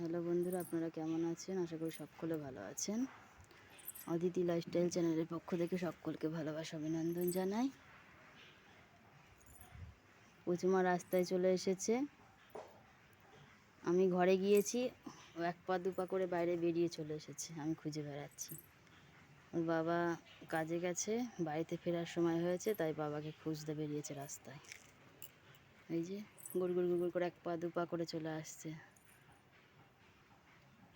Hello বন্ধুরা, আপনারা কেমন আছেন? আশা করি সকলে ভালো আছেন। অদিতি লাইফস্টাইল চ্যানেলের পক্ষ থেকে সকলকে ভালোবাসা, অভিনন্দন জানাই। পুচুমা রাস্তায় চলে এসেছে। আমি ঘরে গিয়েছি, ও এক পা দু পা করে বাইরে বেরিয়ে চলে এসেছে। আমি খুঁজে বেড়াচ্ছি। ওর বাবা কাজে গেছে, বাড়িতে ফেরার সময় হয়েছে, তাই বাবাকে খুঁজতে বেরিয়েছে রাস্তায়। এই যে গুড় গুড় গুড় করে এক পা দু পা করে চলে আসছে।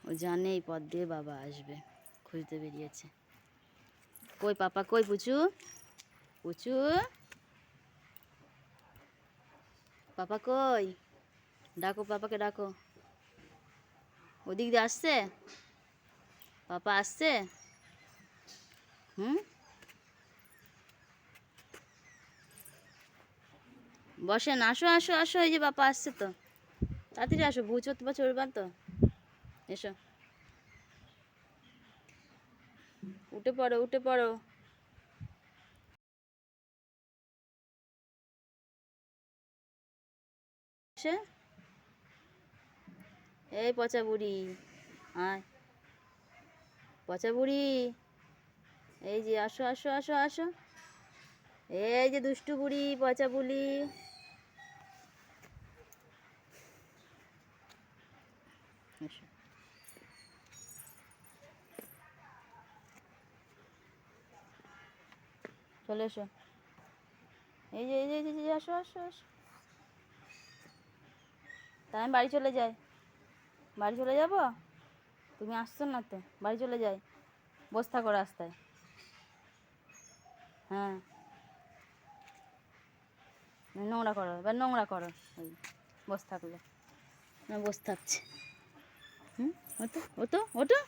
ও জানে এই পথ দিয়ে বাবা আসবে, খুঁজতে বেরিয়েছে। কই পাপা, কই পুচু? পুচু? পাপা কই? ডাকো, পাপাকে ডাকো। ওদিক দিয়ে আসছে? পাপা আসছে? হুম? বসেন, আসো আসো আসো, এই যে বাপা আসছে তো। তাড়াতাড়ি আসো ভুজ হতে বা চড়বার তো। এসো। উঠে পড়ো উঠে পড়ো। এই পচা বুড়ি, আয়। পচা বুড়ি, এই যে আসো আসো আসো আসো। এই যে দুষ্টু বুড়ি, পচা বুড়ি চলে এসো। এই যে এই যে এই যে, আসো আসো আসো। তাই আমি বাড়ি চলে যাই। বাড়ি চলে যাব? তুমি আসছো না তো? বাড়ি চলে যাই। বসে থাকো রাস্তায়। হ্যাঁ। নোংরা করো এবার নোংরা করো ওই বসে থাকলে না বসে থাকছে হুম? ওটো ওটো ওটো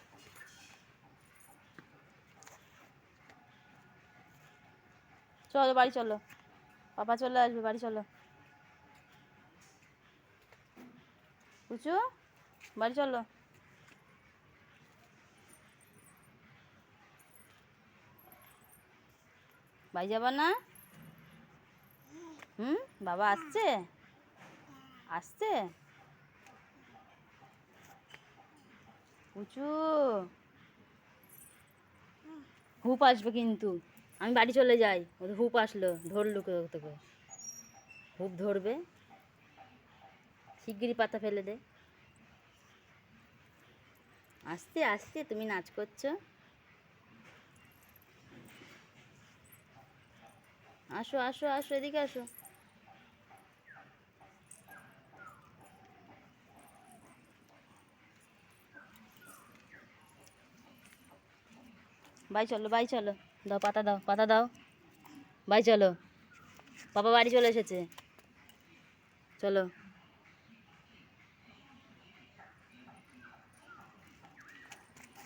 চলো, বাড়ি চলো। পাপা চলে আসবে, বাড়ি চলো। বুঝছ বাড়ি চলো। বাড়ি যাবা না? হুম, বাবা আসছে? আসছে? উঁচু হুপ আসবে কিন্তু। আমি বাড়ি চলে যাই। ওদের হুপ আসলো, ধরলো তোকে হুপ ধরবে। শিগগিরই পাতা ফেলে দে। আসতে আসতে তুমি নাচ করছ। আসো আসো আসো, এদিকে আসো। বাই চলো বাই চলো। দাও, পাতা দাও পাতা দাও। বাই চলো। বাবা বাড়ি চলে এসেছে। চলো।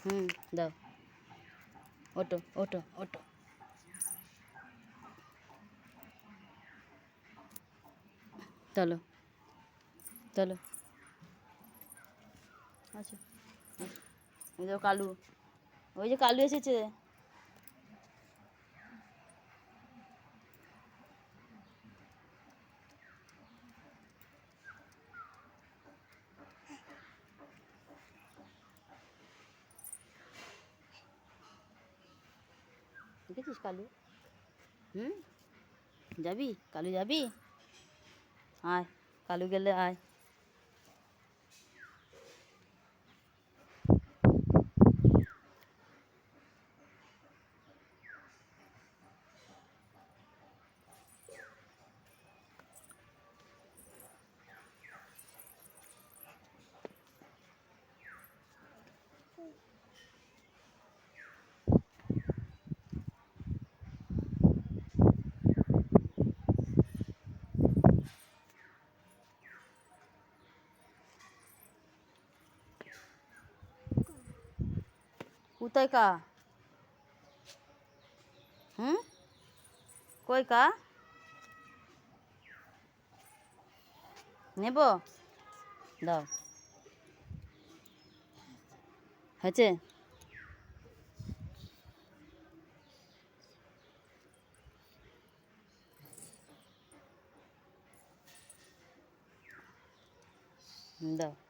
হুম, দাও। ওটো ওটো ওটো চলো চলো। আচ্ছা ওই যে কালু। ওই যে কালু এসেছে। দেখেছিস কালু? হুম? যাবি? কালু যাবি? আয় কালু গেলে আয়। কোথায় কা হুম কই কা নেব দাও হয়েছে দাও